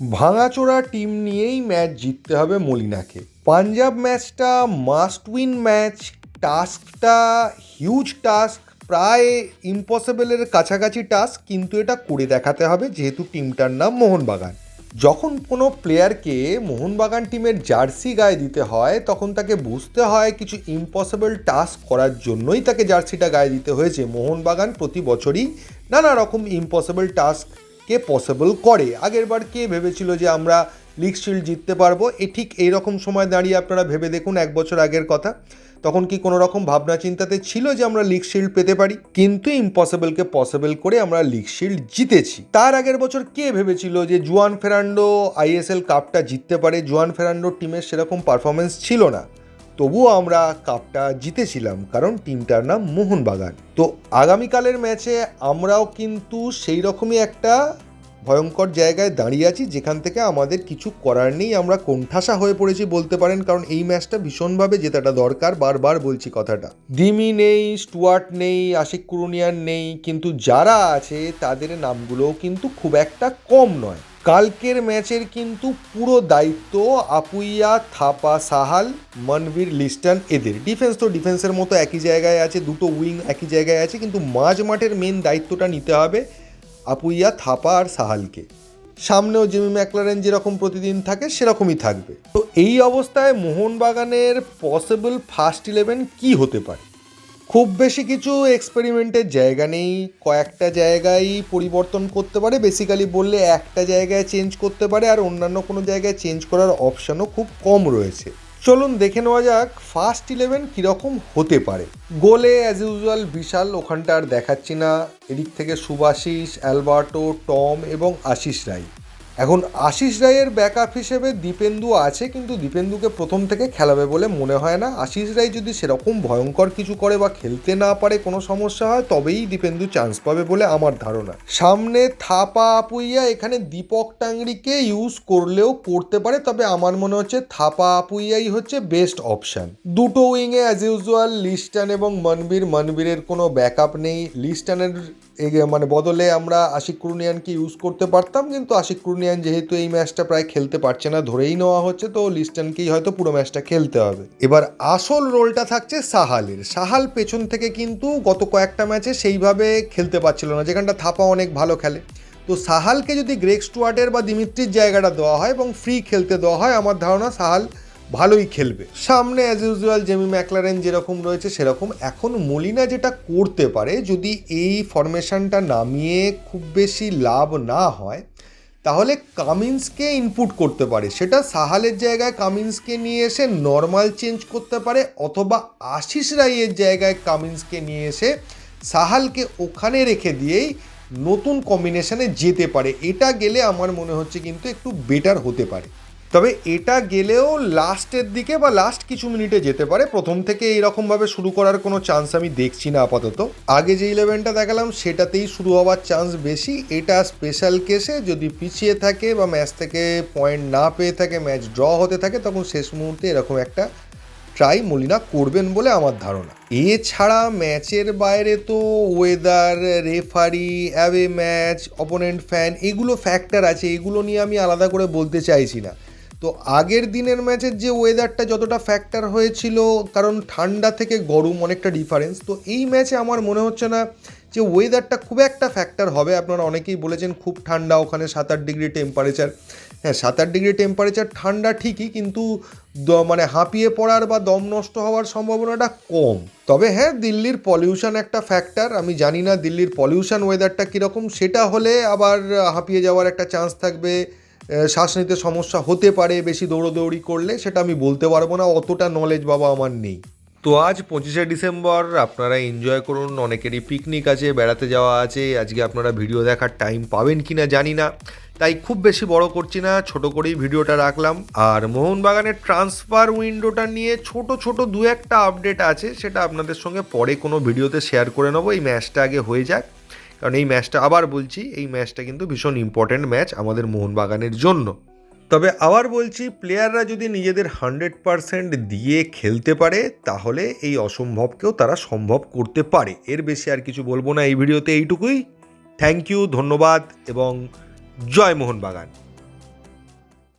ভাঙাচোরা টিম নিয়েই ম্যাচ জিততে হবে মলিনাকে। পাঞ্জাব ম্যাচটা মাস্ট উইন ম্যাচ, টাস্কটা হিউজ টাস্ক, প্রায় ইম্পসিবলের কাছাকাছি টাস্ক, কিন্তু এটা করে দেখাতে হবে যেহেতু টিমটার নাম মোহনবাগান। যখন কোনো প্লেয়ারকে মোহনবাগান টিমের জার্সি গায়ে দিতে হয়, তখন তাকে বুঝতে হয় কিছু ইম্পসিবল টাস্ক করার জন্যই তাকে জার্সিটা গায়ে দিতে হয়েছে। মোহনবাগান প্রতি বছরই নানা রকম ইম্পসিবল টাস্ককে পসিবল করে? আগেরবার কে ভেবেছিল যে আমরা লিগ শিল্ড জিততে পারব? এ ঠিক এইরকম সময় দাঁড়িয়ে আপনারা ভেবে দেখুন এক বছর আগের কথা। তখন কি কোনো রকম ভাবনা চিন্তাতে ছিল যে আমরা লিগ শিল্ড পেতে পারি? কিন্তু ইম্পসিবলকে পসিবল করে আমরা লিগ শিল্ড জিতেছি। তার আগের বছর কে ভেবেছিল যে জুয়ান ফেরান্ডো আইএসএল কাপটা জিততে পারে? জুয়ান ফেরান্ডোর টিমের সেরকম পারফরমেন্স ছিল না। তবুও আমরা কাপটা জিতেছিলাম, কারণ টিমটার নাম মোহনবাগান। তো আগামীকালের ম্যাচে আমরাও কিন্তু সেই রকমই একটা ভয়ঙ্কর জায়গায় দাঁড়িয়ে আছি, যেখান থেকে আমাদের কিছু করার নেই। আমরা কোণঠাসা হয়ে পড়েছি বলতে পারেন, কারণ এই ম্যাচটা ভীষণভাবে জেতাটা দরকার, বারবার বলছি কথাটা। ডিমি নেই, স্টুয়ার্ট নেই, আশিক কুরুনিয়ান নেই, কিন্তু যারা আছে তাদের নামগুলোও কিন্তু খুব একটা কম নয়। কালকের ম্যাচের কিন্তু পুরো দায়িত্ব আপুইয়া, থাপা সাহাল, মনবীর, লিস্টন এদের। ডিফেন্স তো ডিফেন্সের মতো একই জায়গায় আছে, দুটো উইং একই জায়গায় আছে, কিন্তু মাঝ মাঠের মেন দায়িত্বটা নিতে হবে আপুইয়া, থাপা আর সাহালকে। সামনেও জিমি ম্যাকলারেন যেরকম প্রতিদিন থাকে, সেরকমই থাকবে। তো এই অবস্থায় মোহনবাগানের পসিবল ফার্স্ট ইলেভেন কি হতে পারে? খুব বেশি কিছু এক্সপেরিমেন্টের জায়গা নেই। কয়েকটা জায়গায় পরিবর্তন করতে পারে। বেসিক্যালি বললে একটা জায়গায় চেঞ্জ করতে পারে আর অন্যান্য কোনো জায়গায় চেঞ্জ করার অপশানও খুব কম রয়েছে। চলুন দেখে নেওয়া যাক ফার্স্ট ইলেভেন কীরকম হতে পারে। গোলে অ্যাজ ইউজুয়াল বিশাল, ওখানটা আর দেখাচ্ছি না। এদিক থেকে সুভাশিস অ্যালবার্টো, টম এবং আশিস রায়। এখন আশিস রায়ের ব্যাকআপ হিসেবে দীপেন্দু আছে, কিন্তু দীপেন্দুকে প্রথম থেকে খেলাবে বলে মনে হয় না। আশিস রায় যদি সেরকম ভয়ঙ্কর কিছু করে বা খেলতে না পারে কোনো সমস্যা হয়, তবেই দীপেন্দু চান্স পাবে বলে আমার ধারণা। সামনে থাপা আপুইয়া, এখানে দীপক টাংরিকে ইউজ করলেও করতে পারে, তবে আমার মনে হচ্ছে থাপা আপুইয়াই হচ্ছে বেস্ট অপশান দুটো উইংয়ে অ্যাজ ইউজুয়াল লিস্টান এবং মনবীর। মনবীরের কোনো ব্যাকআপ নেই। লিস্টানের মানে বদলে আমরা আশিক কুরুনিয়ানকে ইউজ করতে পারতাম, কিন্তু আশিক কুরুনিয়ান যেহেতু এই ম্যাচটা প্রায় খেলতে পারছে না, ধরেই নেওয়া হচ্ছে, তো লিস্টনকেই হয়তো পুরো ম্যাচটা খেলতে হবে। এবার আসল রোলটা থাকছে সাহালের। সাহাল পেছন থেকে কিন্তু গত কয়েকটা ম্যাচে সেইভাবে খেলতে পারছিল না, যেখানটা থাপা অনেক ভালো খেলে। তো সাহালকে যদি গ্রেক স্টুয়ার্টের বা দিমিত্রির জায়গাটা দেওয়া হয় এবং ফ্রি খেলতে দেওয়া হয়, আমার ধারণা সাহাল ভালোই খেলবে। সামনে অ্যাজ ইউজুয়াল জেমি ম্যাকলারেন যেরকম রয়েছে, সেরকম এখন মলিনা যেটা করতে পারে, যদি এই ফরমেশনটা নামিয়ে খুব বেশি লাভ না হয়, তাহলে কামিন্সকে ইনপুট করতে পারে। সেটা সাহালের জায়গায় কামিন্সকে নিয়ে এসে নর্মাল চেঞ্জ করতে পারে, অথবা আশিস রাইয়ের জায়গায় কামিন্সকে নিয়ে এসে সাহালকে ওখানে রেখে দিয়েই নতুন কম্বিনেশনে যেতে পারে। এটা গেলে আমার মনে হচ্ছে কিন্তু একটু বেটার হতে পারে। তবে এটা গেলেও লাস্টের দিকে বা লাস্ট কিছু মিনিটে যেতে পারে। প্রথম থেকে এইরকমভাবে শুরু করার কোনো চান্স আমি দেখছি না আপাতত। আগে যে ইলেভেনটা দেখালাম, সেটাতেই শুরু হওয়ার চান্স বেশি। এটা স্পেশাল কেসে যদি পিছিয়ে থাকে বা ম্যাচ থেকে পয়েন্ট না পেয়ে থাকে ম্যাচ ড্র হতে থাকে, তখন শেষ মুহূর্তে এরকম একটা ট্রাই মলিনা করবেন বলে আমার ধারণা। এছাড়া ম্যাচের বাইরে তো weather referee away match opponent fan এগুলো ফ্যাক্টর আছে। এগুলো নিয়ে আমি আলাদা করে বলতে চাইছি না। তো আগের দিনের ম্যাচের যে ওয়েদারটা যতটা ফ্যাক্টর হয়েছিল, কারণ ঠান্ডা থেকে গরম অনেকটা ডিফারেন্স তো এই ম্যাচে আমার মনে হচ্ছে না যে ওয়েদারটা খুব একটা ফ্যাক্টর হবে। আপনারা অনেকেই বলেছেন খুব ঠান্ডা, ওখানে সাত আট ডিগ্রি টেম্পারেচার হ্যাঁ সাত আট ডিগ্রি টেম্পারেচার ঠান্ডা ঠিকই, কিন্তু মানে হাঁপিয়ে পড়ার বা দম নষ্ট হওয়ার সম্ভাবনাটা কম। তবে হ্যাঁ দিল্লির পলিউশন একটা ফ্যাক্টর আমি জানি না দিল্লির পলিউশন ওয়েদারটা কীরকম, সেটা হলে আবার হাঁপিয়ে যাওয়ার একটা চান্স থাকবে। শ্বাস নিতে সমস্যা হতে পারে, বেশি দৌড়োদৌড়ি করলে, সেটা আমি বলতে পারব না, অতটা নলেজ বাবা আমার নেই। তো আজ পঁচিশে ডিসেম্বর, আপনারা এনজয় করুন, অনেকেরই পিকনিক আছে, বেড়াতে যাওয়া আছে, আজকে আপনারা ভিডিও দেখার টাইম পাবেন কি না জানি না। তাই খুব বেশি বড় করছি না, ছোট করেই ভিডিওটা রাখলাম। আর মোহনবাগানের ট্রান্সফার উইন্ডোটা নিয়ে ছোট ছোট দু একটা আপডেট আছে, সেটা আপনাদের সঙ্গে পরে কোনো ভিডিওতে শেয়ার করে নেব, এই ম্যাচটা আগে হয়ে যাক। কারণ এই ম্যাচটা আবার বলছি, এই ম্যাচটা কিন্তু ভীষণ ইম্পর্ট্যান্ট ম্যাচ আমাদের মোহনবাগানের জন্য। তবে আবার বলছি প্লেয়াররা যদি নিজেদের হান্ড্রেড পারসেন্ট দিয়ে খেলতে পারে, তাহলে এই অসম্ভবকেও তারা সম্ভব করতে পারে। এর বেশি আর কিছু বলব না এই ভিডিওতে এইটুকুই। থ্যাংক ইউ ধন্যবাদ এবং জয় মোহনবাগান।